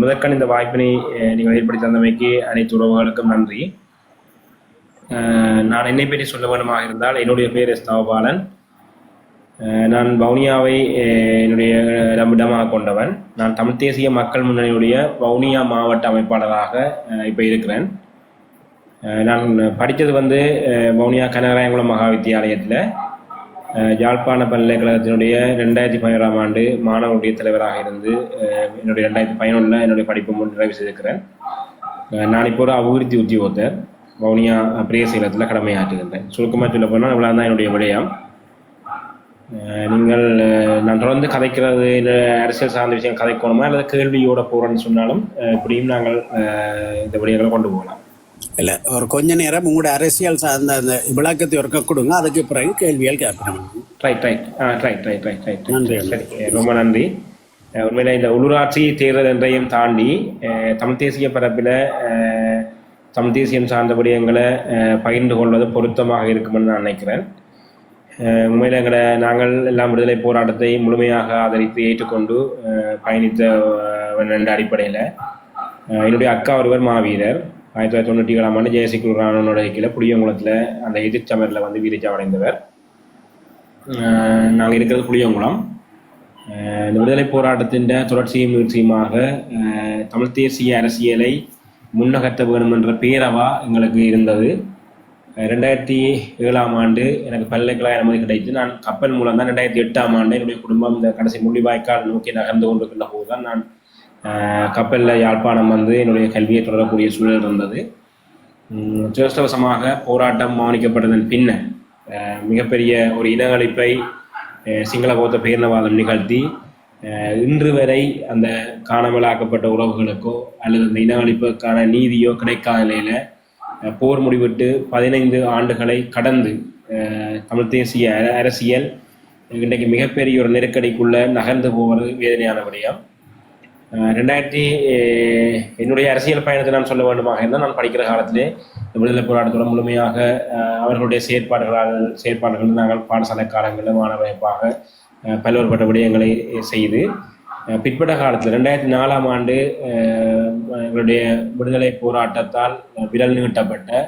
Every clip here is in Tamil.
முதற்கன் முதற்கண் இந்த வாய்ப்பினை நீங்கள் ஏற்படுத்தி தந்தமைக்கு அனைத்து உறவுகளுக்கும் நன்றி. நான் என்னை பற்றி சொல்ல வேண்டுமாக இருந்தால் என்னுடைய பேர் எஸ் தவபாலன். நான் வவுனியாவை என்னுடைய இடமாக கொண்டவன். நான் தமிழ் தேசிய மக்கள் முன்னணியுடைய வவுனியா மாவட்ட அமைப்பாளராக இப்போ இருக்கிறேன். நான் படித்தது வந்து வவுனியா கனகராயங்குளம் மகா வித்தியாலயத்தில் யாழ்ப்பாண பல்கலைக்கழகத்தினுடைய ரெண்டாயிரத்தி பதினோராம் ஆண்டு மாணவனுடைய தலைவராக இருந்து என்னுடைய ரெண்டாயிரத்தி பதினொன்றில் என்னுடைய படிப்பு முன் நிறைவு செய்திருக்கிறேன். நான் இப்போ ஒரு அபிவிருத்தி உத்தியோகத்தர் வவுனியா பிரேசீலத்தில் கடமையாற்றுகின்றேன். சுருக்கமாக சொல்ல போனால் இவ்வளோ தான் என்னுடைய விடயம். நீங்கள் நான் தொடர்ந்து கதைக்கிறது இல்லை அரசியல் சார்ந்த விஷயம் கதைக்கணுமா அல்லது கேள்வியோட போகிறோன்னு சொன்னாலும் இப்படியும் நாங்கள் இந்த விடயங்களை கொண்டு போகலாம். இல்ல ஒரு கொஞ்ச நேரம் உங்களோட அரசியல் சார்ந்த அந்த விளக்கத்தை ஒருக்க கொடுங்க அதுக்கு பிறகு கேள்விகள் கேட்பேன் right right right right right right நன்றி. ரொம்ப நன்றி. உண்மையில இந்த உள்ளூராட்சி தேர்தல் என்றையும் தாண்டி தமிழ் தேசிய பரப்பில் தமிழ் தேசியம் சார்ந்த விடயங்களை பகிர்ந்து கொள்வது பொருத்தமாக இருக்குமென்னு நான் நினைக்கிறேன். உண்மையில எங்களை நாங்கள் எல்லாம் விடுதலை போராட்டத்தை முழுமையாக ஆதரித்து ஏற்றுக்கொண்டு பயணித்த என்ற அடிப்படையில். என்னுடைய அக்கா ஒருவர் மாவீரர். ஆயிரத்தி தொள்ளாயிரத்தி தொண்ணூற்றி ஏழாம் ஆண்டு ஜெயசிக்கு ராணுவனோட கீழே புளியங்குளத்தில் அந்த எதிர்ச்சமரில் வந்து வீரச்சாவடைந்தவர் நாங்கள் இருக்கிறது புளியங்குளம். இந்த விடுதலை போராட்டத்தின் தொடர்ச்சியும் முயற்சியுமாக தமிழ் தேசிய அரசியலை முன்னகர்த்த வேண்டும் என்ற பேரவா எங்களுக்கு இருந்தது. ரெண்டாயிரத்தி ஏழாம் ஆண்டு எனக்கு பல்கலைக்கழக அனுமதி கிடைத்து நான் கப்பல் மூலம் தான் ரெண்டாயிரத்தி எட்டாம் ஆண்டு என்னுடைய குடும்பம் இந்த கடைசி முள்ளிவாய்க்கால் நோக்கி நகர்ந்து கொண்டிருக்கின்ற போது தான் நான் கப்பலில் யாழ்ப்பாணம் வந்து என்னுடைய கல்வியை தொடரக்கூடிய சூழல் இருந்தது. உம் துரஷ்டவசமாக போராட்டம் மௌனிக்கப்பட்டதன் பின்னர் மிகப்பெரிய ஒரு இனஅழிப்பை அஹ் சிங்கள பௌத்த பேரினவாதம் நிகழ்த்தி இன்று வரை அந்த காணாமலாக்கப்பட்ட உறவுகளுக்கோ அல்லது அந்த இனஅழிப்புக்கான நீதியோ கிடைக்காத நிலையில் போர் முடிவிட்டு பதினைந்து ஆண்டுகளை கடந்து தமிழ் தேசிய அர- அரசியல் இன்றைக்கு மிகப்பெரிய ஒரு நெருக்கடிக்குள்ளே நகர்ந்து போவது வேதனையான விடயம். ரெண்டாயிரத்தி என்னுடைய அரசியல் பயணத்தை நான் சொல்ல வேண்டுமாக இருந்தால் நான் படிக்கிற காலத்திலே இந்த விடுதலை போராட்டத்தோட முழுமையாக அவர்களுடைய செயற்பாடுகளால் செயற்பாடுகள் நாங்கள் பாடசாலை காலங்களில் மாணவமைப்பாக பல்வேறுபட்ட விடயங்களை செய்து பிற்பட பிற்பட்ட காலத்தில் ரெண்டாயிரத்தி நாலாம் ஆண்டு எங்களுடைய விடுதலை போராட்டத்தால் விரல் நீட்டப்பட்ட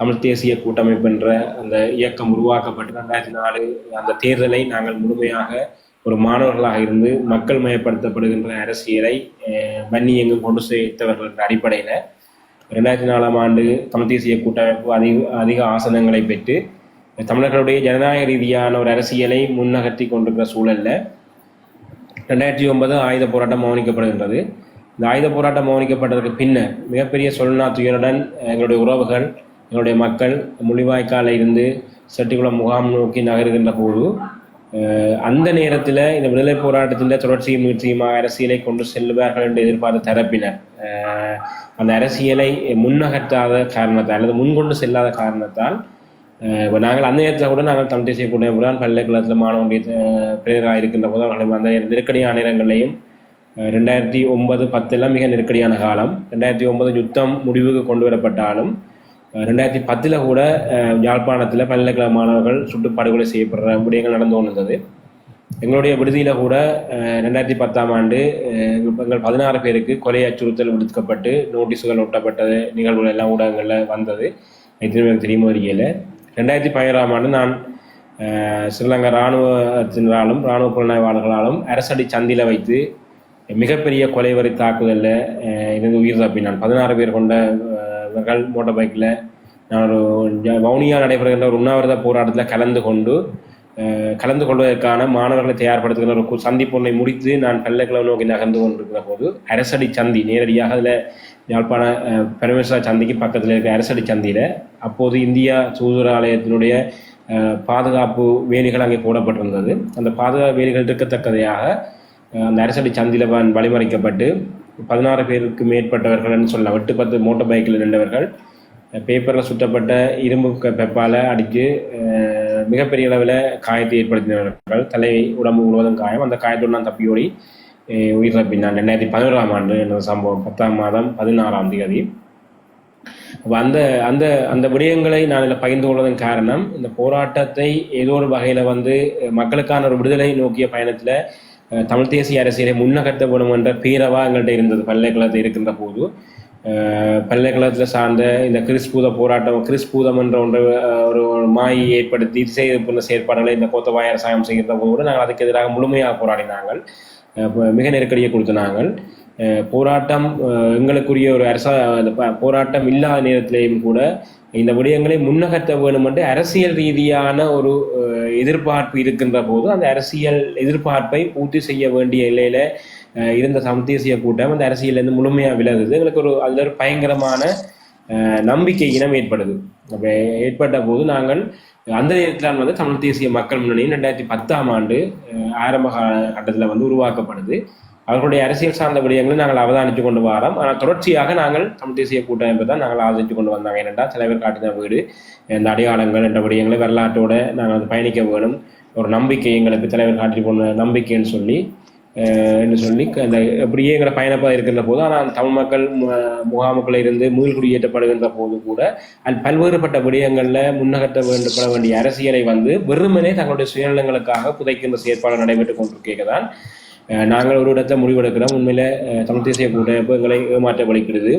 தமிழ் தேசிய கூட்டமைப்பு என்ற அந்த இயக்கம் உருவாக்கப்பட்டு ரெண்டாயிரத்தி நாலு அந்த தேர்தலை நாங்கள் முழுமையாக ஒரு மாணவர்களாக இருந்து மக்கள் மயப்படுத்தப்படுகின்ற அரசியலை அஹ், வன்னி கொண்டு சேர்த்தவர்கள் என்ற அடிப்படையில் ரெண்டாயிரத்தி நாலாம் ஆண்டு தமிழ் தேசிய கூட்டமைப்பு அதிக அதிக ஆசனங்களை பெற்று தமிழர்களுடைய ஜனநாயக ரீதியான ஒரு அரசியலை முன்னகர்த்தி கொண்டிருக்கிற சூழல்ல ரெண்டாயிரத்தி ஒன்பது ஆயுத போராட்டம் மௌனிக்கப்படுகின்றது இந்த ஆயுத போராட்டம் மௌனிக்கப்பட்டதற்கு பின்னர் மிகப்பெரிய சொல்னா துயருடன் எங்களுடைய உறவுகள் எங்களுடைய மக்கள் முள்ளிவாய்க்காலில் இருந்து செட்டிக்குளம் முகாம் நோக்கி நகருகின்ற போது அந்த நேரத்தில் இந்த விடுதலை போராட்டத்தின் தொடர்ச்சியும் முயற்சியுமாக அரசியலை கொண்டு செல்வார்கள் என்று எதிர்பார்த்த தரப்பினர். அந்த அரசியலை முன்னகற்றாத காரணத்தால் அல்லது முன்கொண்டு செல்லாத காரணத்தால் இப்போ நாங்கள் அந்த நேரத்தில் கூட நாங்கள் தமிழ் தேசிய கூட்டமைப்புடன் பல்கலைக்கழகத்தில் மாணவனுடைய பிரேராக இருக்கின்ற போது அவர்களை அந்த நெருக்கடியான நேரங்களையும் ரெண்டாயிரத்தி ஒன்பது பத்தெல்லாம் மிக நெருக்கடியான காலம். ரெண்டாயிரத்தி ஒன்பது யுத்தம் முடிவுக்கு கொண்டு வரப்பட்டாலும் ரெண்டாயிரத்தி பத்தில் கூட யாழ்ப்பாணத்தில் பல்கலைக்கழக மாணவர்கள் சுட்டு படுகொலை செய்யப்படுற விடயங்கள் நடந்து கொண்டிருந்தது. எங்களுடைய விடுதியில் கூட ரெண்டாயிரத்தி பத்தாம் ஆண்டு எங்கள் பதினாறு பேருக்கு கொலை அச்சுறுத்தல் விடுக்கப்பட்டு நோட்டீஸுகள் ஒட்டப்பட்ட நிகழ்வுகள் எல்லாம் ஊடகங்களில் வந்தது. எத்தனை பேருக்கு தெரியுமோ ரெண்டாயிரத்தி பதினேழாம் ஆண்டு நான் ஸ்ரீலங்கா இராணுவத்தினராலும் இராணுவ புலனாய்வாளர்களாலும் அரசடி சந்தியில் வைத்து மிகப்பெரிய கொலைவரி தாக்குதலில் இருந்து உயிர் தப்பினான். பதினாறு பேர் கொண்ட அஹ், மோட்டார் பைக்கில் நான் வவுனியா நடைபெறுகின்ற ஒரு உண்ணாவிரத போராட்டத்தில் கலந்து கொண்டு கலந்து கொள்வதற்கான மாணவர்களை தயார்படுத்துகிற ஒரு சந்திப்பொன்னை முடித்து நான் பல்கலைக்கழகம் நோக்கி நகர்ந்து கொண்டிருக்கிற போது அரசடி சந்தி நேரடியாக அதில் யாழ்ப்பாண பரமேஸ்வரா சந்திக்கு பக்கத்தில் இருக்க அரசடி சந்தியில் அப்போது இந்தியா சூதுராலயத்தினுடைய பாதுகாப்பு வேலிகள் அங்கே போடப்பட்டிருந்தது. அந்த பாதுகாப்பு வேலிகள் இருக்கத்தக்கதையாக அந்த அரசடி சந்தியில் வழிமறைக்கப்பட்டு பதினாறு பேருக்கு மேற்பட்டவர்கள்னு சொல்லலாம். வெட்டு பத்து மோட்டார் பைக்கில் நின்றவர்கள். பேப்பரில் சுற்றப்பட்ட இரும்பு க- பெப்பால் அடித்து மிகப்பெரிய அளவில் காயத்தை ஏற்படுத்தினவர்கள் தலை உடம்பு முழுவதும் காயம். அந்த காயத்தோடு நான் தப்பியோடி அஹ், உயிர் தப்பினான். ரெண்டாயிரத்தி பதினோராம் ஆண்டு என்ற சம்பவம். பத்தாம் மாதம் பதினாறாம் தேதி. அப்ப அந்த அந்த அந்த விடயங்களை நான் இதில் பகிர்ந்து கொள்வதன் காரணம் இந்த போராட்டத்தை ஏதோ ஒரு வகையில் வந்து மக்களுக்கான ஒரு விடுதலை நோக்கிய பயணத்தில் தமிழ் தேசிய அரசியலை முன்னகர்த்த வேணும் என்ற பேரவா எங்கள்கிட்ட இருந்தது பல்கலைக்கழகத்தில் இருக்கின்ற போது. பல்கலைக்கழகத்தில் சார்ந்த இந்த கிறிஸ்பூத போராட்டம் கிறிஸ்பூதம் என்ற ஒன்று ஒரு மாயை ஏற்படுத்தி திசை செயற்பாடுகளை இந்த கோத்தபாய அரசாங்கம் செய்கிற போது நாங்கள் அதுக்கு எதிராக முழுமையாக போராடினாங்கள் மிக நெருக்கடியை கொடுத்து நாங்கள். போராட்டம் எங்களுக்குரிய ஒரு அரசா அந்த போராட்டம் இல்லாத நேரத்திலேயும் கூட இந்த விடயங்களை முன்னகர்த்த வேண்டும் என்று அரசியல் ரீதியான ஒரு எதிர்பார்ப்பு இருக்கின்ற போது அந்த அரசியல் எதிர்பார்ப்பை பூர்த்தி செய்ய வேண்டிய நிலையில இருந்த சமதேசிய கூட்டம் அந்த அரசியலேருந்து முழுமையாக விலகுது. எங்களுக்கு ஒரு அதில் ஒரு பயங்கரமான நம்பிக்கை இனம் ஏற்படுது. அப்போ ஏற்பட்ட போது நாங்கள் அந்த நேரத்தில் வந்து தமிழ் தேசிய மக்கள் முன்னணி ரெண்டாயிரத்தி பத்தாம் ஆண்டு ஆரம்ப கட்டத்தில் வந்து உருவாக்கப்படுது. அவர்களுடைய அரசியல் சார்ந்த விடயங்களை நாங்கள் அவதானித்து கொண்டு வரோம். ஆனால் தொடர்ச்சியாக நாங்கள் தமிழ் தேசிய கூட்டமைப்பு தான் நாங்கள் ஆதரித்து கொண்டு வந்தாங்க. ஏனென்றால் தலைவர் காட்டின வீடு இந்த அடையாளங்கள் என்ற விடயங்களை வரலாற்றோட நாங்கள் வந்து பயணிக்க வேணும் ஒரு நம்பிக்கை எங்களுக்கு தலைவர் காட்டி போன நம்பிக்கைன்னு சொல்லி என்று சொல்லி அந்த இப்படியே எங்களை பயணப்பாக இருக்கின்ற போது ஆனால் தமிழ் மக்கள் மு- முகாமுக்களில் இருந்து மீள்குடியேற்றப்படுகின்ற போது கூட அது பல்வேறுபட்ட விடயங்களில் முன்னகர்த்த வேண்டப்பட வேண்டிய அரசியலை வந்து வெறுமனே தங்களுடைய சுயநலங்களுக்காக புதைக்கின்ற செயற்பாடு நடைபெற்றுக் கொண்டிருக்கேதான் நாங்கள் ஒரு இடத்தை முடிவெடுக்கிறோம். உண்மையில் தமிழ் தேசிய கூட்டமைப்பு எங்களை ஏமாற்ற வலிக்கிறது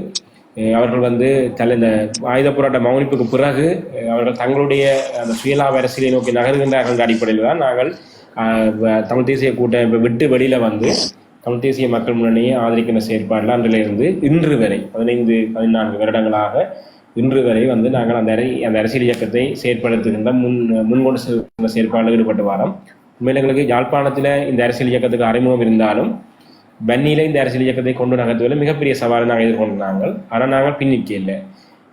அவர்கள் வந்து தலை இந்த ஆயுத போராட்ட மௌனிப்புக்கு பிறகு அவர்கள் தங்களுடைய அந்த சுயலாப அரசியலை நோக்கி நகர்கின்றார்கள் என்ற அடிப்படையில் தான் நாங்கள் தமிழ் தேசிய கூட்டமைப்பை விட்டு வெளியில் வந்து தமிழ் தேசிய மக்கள் முன்னணியை ஆதரிக்கின்ற செயற்பாடுல அன்றிலிருந்து இன்று வரை பதினைந்து பதினான்கு வருடங்களாக இன்று வரை வந்து நாங்கள் அந்த அரை- அந்த அரசியல் இயக்கத்தை செயற்படுத்துகின்ற முன் முன்கொண்டு செல்கின்ற செயற்பாடில் ஈடுபட்டு வரோம். உண்மையில் எங்களுக்கு யாழ்ப்பாணத்தில் இந்த அரசியல் இயக்கத்துக்கு அறிமுகம் இருந்தாலும் பன்னியில இந்த அரசியல் இயக்கத்தை கொண்டு நகர்த்துவதில் மிகப்பெரிய சவாலை நாங்கள் எதிர்கொண்டு நாங்கள் ஆனால் நாங்கள் பின்னிக்க இல்லை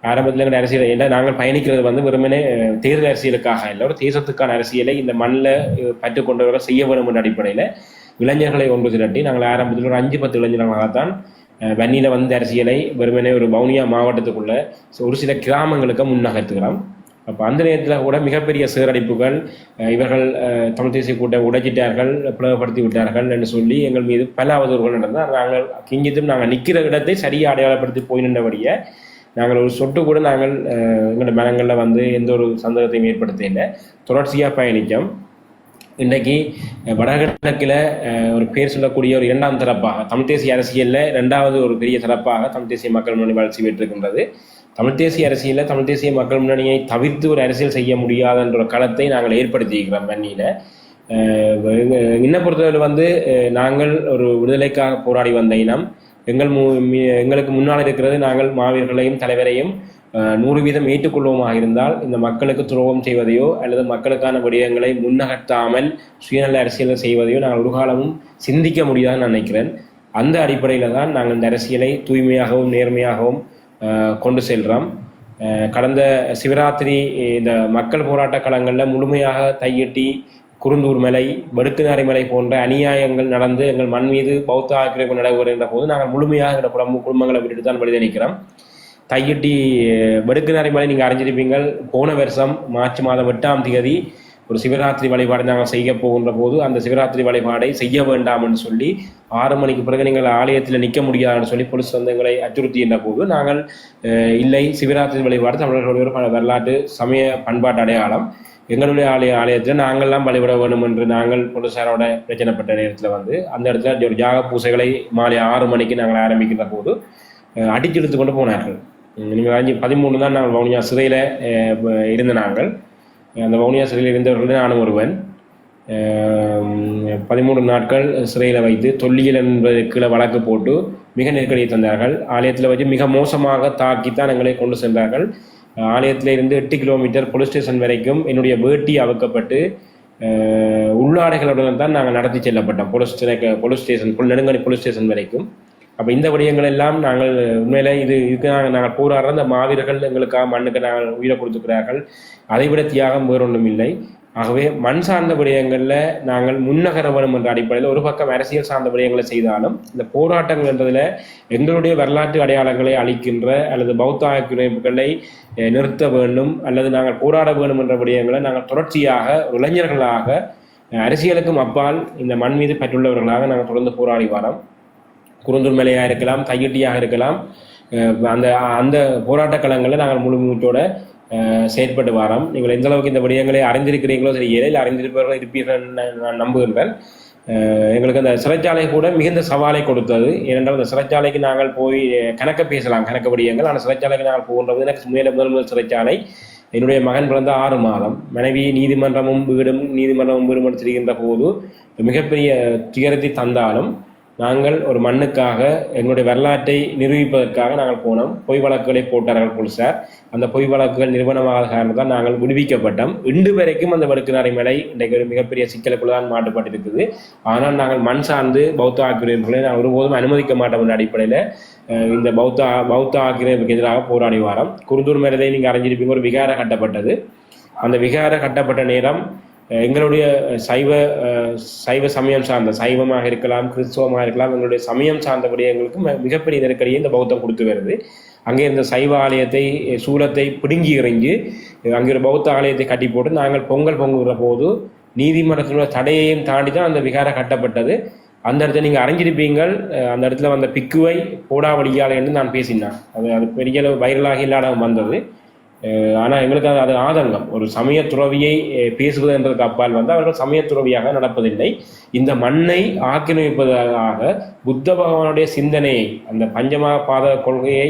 ஆரம்பத்தில் எங்கள் அரசியல் இல்லை நாங்கள் பயணிக்கிறது வந்து வெறுமனே தேர்தல் அரசியலுக்காக இல்லை ஒரு தேசத்துக்கான அரசியலை இந்த மண்ணில் பற்றுக்கொண்டவர்கள் செய்ய வேண்டும் என்ற அடிப்படையில் இளைஞர்களை ஒன்று திரட்டி நாங்கள் ஆரம்பத்தில் ஒரு அஞ்சு பத்து இளைஞர்களாகத்தான் அஹ், வன்னியில வந்து அரசியலை வெறுமனே ஒரு வவுனியா மாவட்டத்துக்குள்ள ஒரு சில கிராமங்களுக்கு முன்னகர்த்துகிறோம். அப்போ அந்த நேரத்தில் கூட மிகப்பெரிய சீரழிப்புகள் இவர்கள் தமிழ் தேசிய கூட்டம் உடைச்சிட்டார்கள் பிளவுபடுத்தி விட்டார்கள் என்று சொல்லி எங்கள் மீது பல அவதூறுகள் நடந்தால் நாங்கள் கிஞ்சித்தும் நாங்கள் நிற்கிற இடத்தை சரியாக அடையாளப்படுத்தி போய் நின்றபடியே நாங்கள் ஒரு சொட்டு கூட நாங்கள் அஹ், எங்களோட மனங்களில் வந்து எந்த ஒரு சந்தேகத்தையும் ஏற்படுத்த இல்லை தொடர்ச்சியாக பயணித்தோம். இன்றைக்கு வடகிழக்கில் ஒரு பேர் சொல்லக்கூடிய ஒரு இரண்டாம் தரப்பாக தமிழ் தேசிய அரசியலில் இரண்டாவது ஒரு பெரிய தரப்பாக தமிழ் தேசிய மக்கள் முன்னணி வளர்ச்சி பெற்றிருக்கின்றது. தமிழ் தேசிய அரசியலில் தமிழ் தேசிய மக்கள் முன்னணியை தவிர்த்து ஒரு அரசியல் செய்ய முடியாதன்ற ஒரு களத்தை நாங்கள் ஏற்படுத்தியிருக்கிறோம் வன்னியில். என்னை பொறுத்தவரை வந்து நாங்கள் ஒரு விடுதலைக்காக போராடி வந்த இனம். எங்கள் மு எங்களுக்கு முன்னால் இருக்கிறது நாங்கள் மாவீரர்களையும் தலைவரையும் நூறு வீதம் ஏற்றுக்கொள்வோமாக இருந்தால் இந்த மக்களுக்கு துரோகம் செய்வதையோ அல்லது மக்களுக்கான விடயங்களை முன்னகர்த்தாமல் சுயநல அரசியலை செய்வதையோ நாங்கள் ஒரு காலமும் சிந்திக்க முடியாதுன்னு நினைக்கிறேன். அந்த அடிப்படையில் தான் நாங்கள் இந்த அரசியலை தூய்மையாகவும் நேர்மையாகவும் கொண்டு செல்கிறோம் கடந்த சிவராத்திரி இந்த மக்கள் போராட்ட களங்களில் முழுமையாக தையட்டி குருந்தூர் மலை வடுக்குநாரி மலை போன்ற அநியாயங்கள் நடந்து எங்கள் மண் மீது பௌத்த ஆக்கிரமிப்பு நடைபெறுகின்ற போது நாங்கள் முழுமையாக எங்கள் குடும்ப குடும்பங்களை விட்டுட்டு தான் வெளியே நிற்கிறோம் தையிட்டி வடுக்குநாரை மலை நீங்கள் அறிஞ்சிருப்பீங்கள். போன வருஷம் மார்ச் மாதம் எட்டாம் தேதி ஒரு சிவராத்திரி வழிபாடு நாங்கள் செய்ய போகின்ற போது அந்த சிவராத்திரி வழிபாடை செய்ய வேண்டாம் என்று சொல்லி ஆறு மணிக்கு பிறகு நீங்கள் ஆலயத்தில் நிற்க முடியாதுன்னு சொல்லி பொலிஸ் சொந்தங்களை அச்சுறுத்தின்ற போது நாங்கள் இல்லை சிவராத்திரி வழிபாடு தமிழர்களுடைய ஒரு வரலாற்று சமய பண்பாட்டு அடையாளம் எங்களுடைய ஆலய ஆலயத்தில் நாங்கள்லாம் வழிபட வேண்டும் என்று நாங்கள் போலீசாரோட பிரச்சனைப்பட்ட நேரத்தில் வந்து அந்த இடத்துல ஒரு யாக பூசைகளை மாலை ஆறு மணிக்கு நாங்கள் ஆரம்பிக்கின்ற போது அஹ், அடிச்சு கொண்டு போனார்கள். நீங்கள் அஞ்சு பதிமூணு தான் நாங்கள் வவுனியா சிறையில் இருந்த நாங்கள். அந்த வவுனியா சிறையில் இருந்தவர்கள் நானும் ஒருவன். பதிமூணு நாட்கள் சிறையில் வைத்து தொல்லியல் என்பது கீழே வழக்கு போட்டு மிக நெருக்கடியை தந்தார்கள். ஆலயத்தில் வச்சு மிக மோசமாக தாக்கித்தான் எங்களை கொண்டு சென்றார்கள். ஆலயத்தில் இருந்து எட்டு கிலோமீட்டர் போலீஸ் ஸ்டேஷன் வரைக்கும் என்னுடைய வேட்டி அவுக்கப்பட்டு உள்ளாடைகளுடன் தான் நாங்கள் நடத்தி செல்லப்பட்டோம். Police police station Nedunkeni police station வரைக்கும். அப்போ இந்த விடயங்கள் எல்லாம் நாங்கள் உண்மையில இது இதுக்கு நாங்கள் நாங்கள் போராடுற அந்த மாவீரர்கள் எங்களுக்காக மண்ணுக்கு நாங்கள் உயிரை கொடுத்துக்கிறார்கள் அதை விட தியாகம் வேறொன்றும் இல்லை ஆகவே மண் சார்ந்த விடயங்களில் நாங்கள் முன்னகர வேணும் என்ற அடிப்படையில் ஒரு பக்கம் அரசியல் சார்ந்த விடயங்களை செய்தாலும் இந்த போராட்டங்கள் என்றதில் எங்களுடைய வரலாற்று அடையாளங்களை அளிக்கின்ற அல்லது பௌத்த ஆக்கிரமிப்புகளை நிறுத்த வேண்டும் அல்லது நாங்கள் போராட வேண்டும் என்ற விடயங்களை நாங்கள் தொடர்ச்சியாக ஒரு இளைஞர்களாக அரசியலுக்கும் அப்பால் இந்த மண் மீது பெற்றுள்ளவர்களாக நாங்கள் தொடர்ந்து போராடி வரோம். குருந்தூர் மலையாக இருக்கலாம் கையெட்டியாக இருக்கலாம். அந்த அந்த போராட்ட களங்களில் நாங்கள் முழு மூச்சோட செயற்பட்டு வரோம். நீங்கள் எந்த அளவுக்கு இந்த விடயங்களை அறிந்திருக்கிறீங்களோ சரி இல்லை அறிந்திருப்பவர்கள் இருப்பீர்கள் நான் நம்புகின்றேன். எங்களுக்கு அந்த சிறைச்சாலை கூட மிகுந்த சவாலை கொடுத்தது. ஏனென்றால் அந்த சிறைச்சாலைக்கு நாங்கள் போய் கணக்க பேசலாம் கணக்க விடயங்கள். ஆனால் சிறைச்சாலைக்கு நாங்கள் போகின்றது எனக்கு மேல முதல் முதல் சிறைச்சாலை. என்னுடைய மகன் பிறந்த ஆறு மாதம். மனைவி நீதிமன்றமும் வீடும் நீதிமன்றமும் வீடும் செய்கின்ற போது மிகப்பெரிய துயரத்தை தந்தாலும் நாங்கள் ஒரு மண்ணுக்காக எங்களுடைய வரலாற்றை நிரூபிப்பதற்காக நாங்கள் போனோம். பொய் வழக்குகளை போட்டார்கள் போலீசார் அந்த பொய் வழக்குகள் நிறுவனமாக காரணத்தால் நாங்கள் விடுவிக்கப்பட்டோம். இன்று வரைக்கும் அந்த வடுக்குநாரை மலை இன்றைக்கு ஒரு மிகப்பெரிய சிக்கலுக்குள்ளதான் மாட்டுப்பட்டிருக்குது ஆனால் நாங்கள் மண் சார்ந்து பௌத்த ஆக்கிரமிப்புகளை நான் ஒருபோதும் அனுமதிக்க மாட்டோம் என்ற அடிப்படையில் இந்த பௌத்த பௌத்த ஆக்கிரமிப்புக்கு எதிராக போராடி வாரம். குருந்தூர் மேலதை நீங்கள் அறிஞ்சிருப்பீங்க ஒரு விகார கட்டப்பட்டது. அந்த விகார கட்டப்பட்ட நேரம் எங்களுடைய சைவ சைவ சமயம் சார்ந்த சைவமாக இருக்கலாம் கிறிஸ்துவமாக இருக்கலாம் எங்களுடைய சமயம் சார்ந்த விடயங்களுக்கு மிகப்பெரிய நெருக்கடியை இந்த பௌத்தம் கொடுத்து வருது. அங்கே இருந்த சைவ ஆலயத்தை சூலத்தை பிடுங்கி இறங்கி அங்கே ஒரு பௌத்த ஆலயத்தை கட்டி போட்டு நாங்கள் பொங்கல் பொங்குகிற போது நீதிமன்றத்தினுடைய தடையையும் தாண்டி தான் அந்த விகாரம் கட்டப்பட்டது. அந்த இடத்துல நீங்கள் அரைஞ்சிருப்பீங்கள் அந்த இடத்துல வந்த பிக்குவை போடா வழியால் என்று நான் பேசினேன். அது அது பெரிய அளவு வைரலாக இல்லாத வந்தது. ஆனால் எங்களுக்கு அது அது ஆதங்கம். ஒரு சமய துறவியை பேசுவது என்றதுக்கு அப்பால் வந்து அவர்கள் சமய துறவியாக நடப்பதில்லை. இந்த மண்ணை ஆக்கிரமிப்பதாக புத்த பகவானுடைய சிந்தனையை அந்த பஞ்சமா பாத கொள்கையை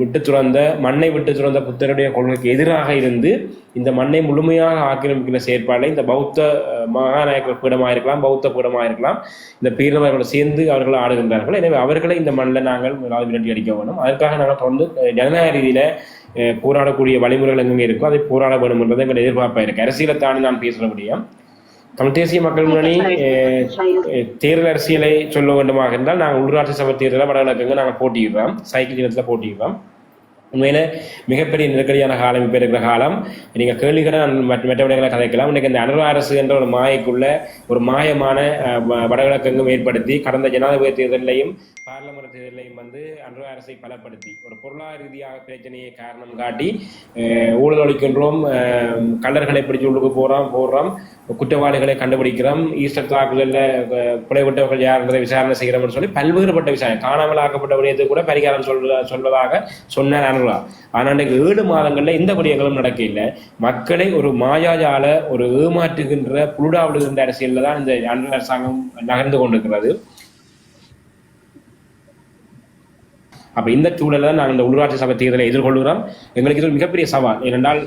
விட்டு துறந்த மண்ணை விட்டு துறந்த புத்தருடைய கொள்கைக்கு எதிராக இருந்து இந்த மண்ணை முழுமையாக ஆக்கிரமிக்கிற செயற்பாடில் இந்த பௌத்த மகாநாயக்கர் பீடமாக இருக்கலாம் பௌத்த பீடமாக இருக்கலாம் இந்த பீடவர்களோடு சேர்ந்து அவர்கள் ஆடுகின்றார்கள். எனவே அவர்களை இந்த மண்ணில் நாங்கள் விரட்டி அடிக்க வேண்டும். அதற்காக நாங்கள் தொடர்ந்து ஜனநாயக ரீதியில் போராடக்கூடிய வழிமுறைகள் எங்கே இருக்கோ அதை போராட வேண்டும் என்பது எங்கள் எதிர்பார்ப்பாக இருக்கு. அரசியலை தாண்டி நான் பேசுற முடியும் தமிழ் தேசிய மக்கள் முன்னணி அஹ், தேர்தல் அரசியலை சொல்ல வேண்டுமாக இருந்தால் நாங்கள் உள்ளாட்சி சபை தேர்தலில் வடகிழக்குங்க நாங்கள் போட்டியிடுறோம். சைக்கிள் தினத்தில் போட்டியிடுறோம். உண்மையில மிகப்பெரிய நெருக்கடியான காலம் இப்போ இருக்கிற காலம். நீங்க கேள்விகளை நான் மற்ற கதைக்கலாம். இன்னைக்கு இந்த அனுர அரசு என்ற ஒரு மாயக்குள்ள ஒரு மாயமான வடகிழக்கெங்கும் ஏற்படுத்தி கடந்த ஜனாதிபதி தேர்தலையும் பார்லமெண்ட் தேர்தலையும் வந்து அனுர அரசை பலப்படுத்தி ஒரு பொருளாதார ரீதியாக பிரச்சனையை காரணம் காட்டி ஊழல் ஒழிக்கின்றோம் கல்லர்களை பிடிச்சு உள்ளுக்கு போறோம் போடுறோம் குற்றவாளிகளை கண்டுபிடிக்கிறோம் ஈஸ்டர் தாக்குதலில் கொலை விட்டவர்கள் யார் என்பதை விசாரணை செய்கிறோம்னு சொல்லி பல்வேறுபட்ட விசாரணை காணாமல் ஆக்கப்பட்ட விடயத்தை கூட பரிகாரம் சொல்வதா சொல்வதாக சொன்னார் அனுரா ஆனால் இன்றைக்கு ஏழு மாதங்களில் இந்த விடயங்களும் நடக்க இல்லை மக்களை ஒரு மாயாஜால ஒரு ஏமாற்றுகின்ற புழுடா விடுகின்ற அரசியலில் தான் இந்த அனுர அரசாங்கம் நகர்ந்து கொண்டிருக்கிறது. அப்ப இந்த சூழல்ல தான் நாங்கள் இந்த உள்ளாட்சி சபை தேர்தலை எதிர்கொள்கிறோம். எங்களுக்கு இது மிகப்பெரிய சவால். ஏனென்றால்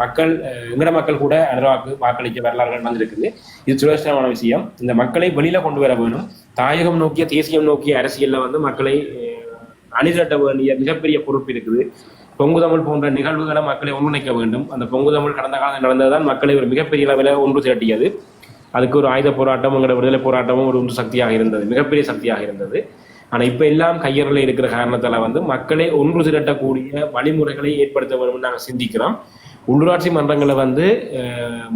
மக்கள் எங்கட மக்கள் கூட அனுராக்கு வாக்களிக்க வரலாறுகள் வந்திருக்குது. இது சுரேஷமான விஷயம். இந்த மக்களை வெளியில கொண்டு வர வேணும். தாயகம் நோக்கிய தேசியம் நோக்கிய அரசியல்ல வந்து மக்களை அஹ், அணிதிரட்ட வேண்டிய மிகப்பெரிய பொறுப்பு இருக்குது. பொங்கு தமிழ் போன்ற நிகழ்வுகளை மக்களை ஒன்றிணைக்க வேண்டும். அந்த பொங்கு தமிழ் கடந்த காலம் நடந்ததுதான் மக்களை ஒரு மிகப்பெரிய அளவில் ஒன்று திரட்டியது. அதுக்கு ஒரு ஆயுத போராட்டம் எங்களோட விடுதலை போராட்டமும் ஒரு ஒன்று சக்தியாக இருந்தது. மிகப்பெரிய சக்தியாக இருந்தது. ஆனால் இப்போ எல்லாம் கையறல இருக்கிற காரணத்தால் வந்து மக்களை ஒன்று திரட்டக்கூடிய வழிமுறைகளை ஏற்படுத்த வேண்டும் நாங்கள் சிந்திக்கிறோம். உள்ளூராட்சி மன்றங்களை வந்து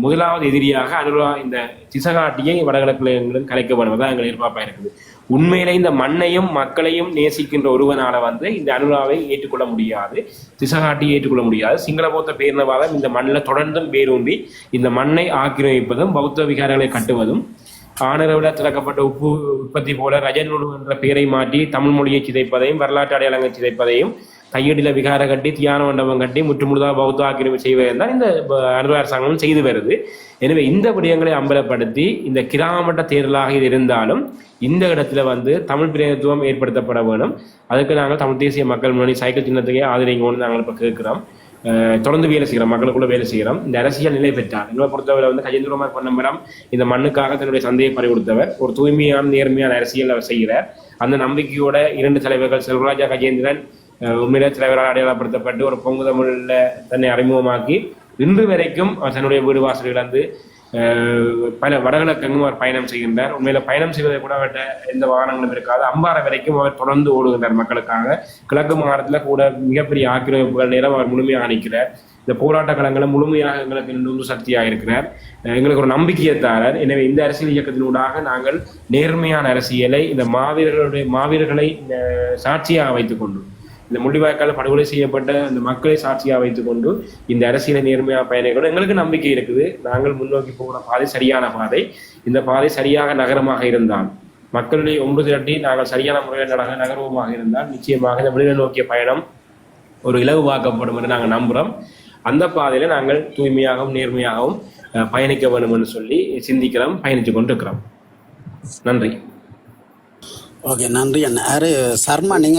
முதலாவது எதிரியாக அனுரா இந்த திசகாட்டியை வடகிழக்குல எங்களுக்கு கலைக்க வேண்டும் அதான் எங்கள் எதிர்பார்ப்பாக இருக்குது. உண்மையிலே இந்த மண்ணையும் மக்களையும் நேசிக்கின்ற ஒருவனால வந்து இந்த அனுராவை ஏற்றுக்கொள்ள முடியாது. திசகாட்டியை ஏற்றுக்கொள்ள முடியாது. சிங்கள பௌத்த பேரினவாதம் இந்த மண்ணில் தொடர்ந்தும் பேரூன்றி இந்த மண்ணை ஆக்கிரமிப்பதும் பௌத்த விகாரங்களை கட்டுவதும் ஆனரவிட திறக்கப்பட்ட உப்பு உற்பத்தி போல ரஜனுடு என்ற பெயரை மாற்றி தமிழ் மொழியை சிதைப்பதையும் வரலாற்று அடையாளங்கள் சிதைப்பதையும் கையடியில விகார கட்டி தியான மண்டபம் கட்டி முற்றுமுழுதாக பௌத்த ஆக்கிரமிப்பு செய்வதால் தான் இந்த ப- அனுர செய்து வருது. எனவே இந்த விடயங்களை அம்பலப்படுத்தி இந்த கிராமட்ட தேர்தலாக இது இருந்தாலும் இந்த இடத்துல வந்து தமிழ் பிரதிநிதித்துவம் ஏற்படுத்தப்பட வேணும். அதுக்கு நாங்கள் தமிழ் தேசிய மக்கள் முன்னணி சைக்கிள் சின்னத்துக்கே ஆதரிங்கன்னு நாங்கள் இப்போ கேட்குறோம். தொடர்ந்து வேலை செய்கிறோம் மக்களுக்குள்ள வேலை செய்கிறோம். இந்த அரசியல் நிலை பெற்றார். என்னை பொறுத்தவரை வந்து கஜேந்திரகுமார் பொன்னம்பரம் இந்த மண்ணுக்காக தன்னுடைய சந்தையை பறி கொடுத்தவர். ஒரு தூய்மையான நேர்மையான அரசியல் அவர் செய்கிறார். அந்த நம்பிக்கையோட இரண்டு தலைவர்கள் செல்வராஜா கஜேந்திரன் உண்மையிலே தலைவரால் அடையாளப்படுத்தப்பட்டு ஒரு பொங்கு தமிழில் தன்னை அறிமுகமாக்கி இன்று வரைக்கும் அவர் தன்னுடைய வீடு வாசல் இழந்து பல வடகிழக்கெங்கும் அவர் பயணம் செய்கின்றார். உண்மையில பயணம் செய்வதை கூட அவர்கிட்ட எந்த வாகனங்களும் இருக்காது. அம்பாறை வரைக்கும் அவர் தொடர்ந்து ஓடுகின்றார் மக்களுக்காக. கிழக்கு மாகாணத்துல கூட மிகப்பெரிய ஆக்கிரமிப்புகள் நேரம் அவர் முழுமையாக நிற்கிறார் இந்த போராட்ட களங்களை முழுமையாக எங்களுக்கு நின்று சக்தியாக இருக்கிறார். எங்களுக்கு ஒரு நம்பிக்கையை தாரார். எனவே இந்த அரசியல் இயக்கத்தினூடாக நாங்கள் நேர்மையான அரசியலை இந்த மாவீரர்களுடைய மாவீரர்களை சாட்சியாக வைத்துக் கொண்டோம் இந்த முள்ளிவாய்க்கால படுகொலை செய்யப்பட்ட அந்த மக்களை சாட்சியாக வைத்துக்கொண்டு இந்த அரசியலை நேர்மையாக பயணிக்கணும் எங்களுக்கு நம்பிக்கை இருக்குது. நாங்கள் முன்னோக்கி போகிற பாதை சரியான பாதை. இந்த பாதை சரியாக நகரமாக இருந்தால் மக்களுடைய ஒன்று திரட்டி நாங்கள் சரியான முறையில் நக நகர்வமாக இருந்தால் நிச்சயமாக இந்த விடுதலை நோக்கிய பயணம் ஒரு இலகுவாக்கப்படும் என்று நாங்கள் நம்புகிறோம் அந்த பாதையில நாங்கள் தூய்மையாகவும் நேர்மையாகவும் அஹ், பயணிக்க வேண்டும் என்று சொல்லி சிந்திக்கிறோம் பயணித்து கொண்டிருக்கிறோம். நன்றி. ஓகே நன்றி அண்ணா. சர்மா நீங்க